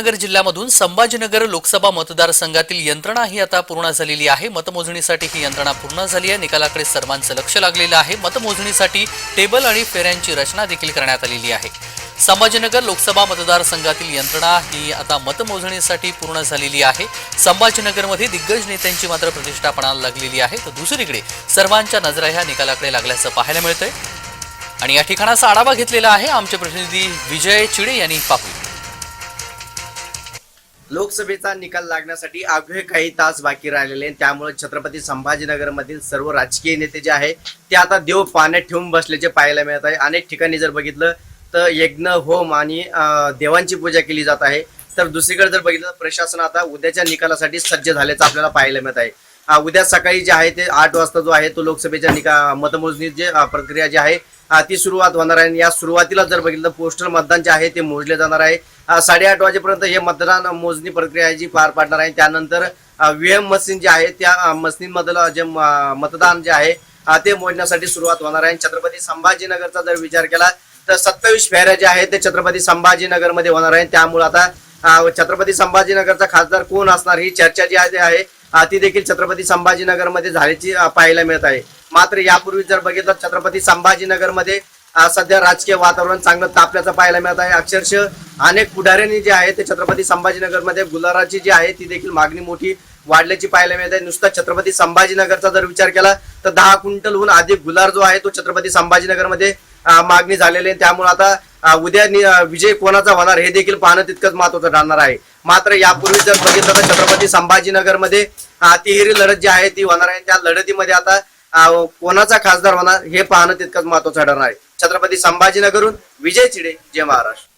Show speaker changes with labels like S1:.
S1: नगर जिल्ह्यामधून संभाजीनगर लोकसभा मतदारसंघातील यंत्रणा ही आता पूर्ण झालेली आहे. मतमोजणीसाठी ही यंत्रणा पूर्ण झाली आहे. निकालाकडे सर्वांचं लक्ष लागलेलं आहे. मतमोजणीसाठी टेबल आणि फेऱ्यांची रचना देखील करण्यात आलेली आहे. संभाजीनगर लोकसभा मतदारसंघातील यंत्रणा ही आता मतमोजणीसाठी पूर्ण झालेली आहे. संभाजीनगरमध्ये दिग्गज नेत्यांची मात्र प्रतिष्ठा पणाला लागलेली आहे. तर दुसरीकडे सर्वांच्या नजरा ह्या निकालाकडे लागल्याचं पाहायला मिळतंय. आणि या ठिकाणाचा आढावा घेतलेला आहे आमचे प्रतिनिधी विजय चिडे यांनी पाहू
S2: लोकसभेचा निकाल लागण्यासाठी अवघे काही तास बाकी राहिलेले त्यामुळे छत्रपती संभाजीनगर मधील सर्व राजकीय नेते जे आहे ते आता देव पाण्यात ठेवून बसल्याचे पाहायला मिळत आहे. अनेक ठिकाणी जर बघितलं तर यज्ञ होम आणि देवांची पूजा केली जात आहे. तर दुसरीकडे जर बघितलं तर प्रशासन आता उद्याच्या निकालासाठी सज्ज झाल्याचं आपल्याला पाहायला मिळत आहे. उद्या सकाळी जे आहे ते आठ वाजता जो आहे तो लोकसभेच्या निका मतमोजणी जे प्रक्रिया जी आहे ती सुरुवात होणार आहे. आणि या सुरुवातीला जर बघितलं पोस्टल मतदान जे आहे ते मोजले जाणार आहे. साडेआठ वाजेपर्यंत हे मतदान मोजणी प्रक्रिया आहे जी पार पाडणार आहे. त्यानंतर व्हीएम मशीन जे आहे त्या मशीनमधलं जे मतदान जे आहे ते मोजण्यासाठी सुरुवात होणार आहे. छत्रपती संभाजीनगरचा जर विचार केला तर सत्तावीस फेऱ्या ज्या आहेत ते छत्रपती संभाजीनगरमध्ये होणार आहे. त्यामुळे आता छत्रपती संभाजीनगरचा खासदार कोण असणार ही चर्चा जी आहे ती देखील छत्रपती संभाजीनगरमध्ये झाल्याची पाहायला मिळत आहे. मात्र यापूर्वी जर बघितलं छत्रपती संभाजीनगरमध्ये सध्या राजकीय वातावरण चांगलं तापल्याचं पाहायला मिळत आहे. अक्षरशः अनेक पुढाऱ्यांनी जे आहे ते छत्रपती संभाजीनगरमध्ये गुलाराची जी आहे ती देखील मागणी मोठी वाढल्याची पाहायला मिळत आहे. नुसता छत्रपती संभाजीनगरचा जर विचार केला तर दहा क्विंटलहून अधिक गुलार जो आहे तो छत्रपती संभाजीनगरमध्ये मागणी झालेली आहे. त्यामुळे आता उद्या विजय कोणाचा होणार हे देखील पाहणं तितकंच महत्वाचं ठरणार आहे. मात्र यापूर्वी जर बघितलं तर छत्रपती संभाजीनगरमध्ये तिहेरी लढत जी आहे ती होणार आहे. त्या लढतीमध्ये आता कोणाचा खासदार होणार हे पाहणं तितकंच महत्वाचं ठरणार आहे. छत्रपती संभाजीनगरहून विजय चिडे जय महाराष्ट्र.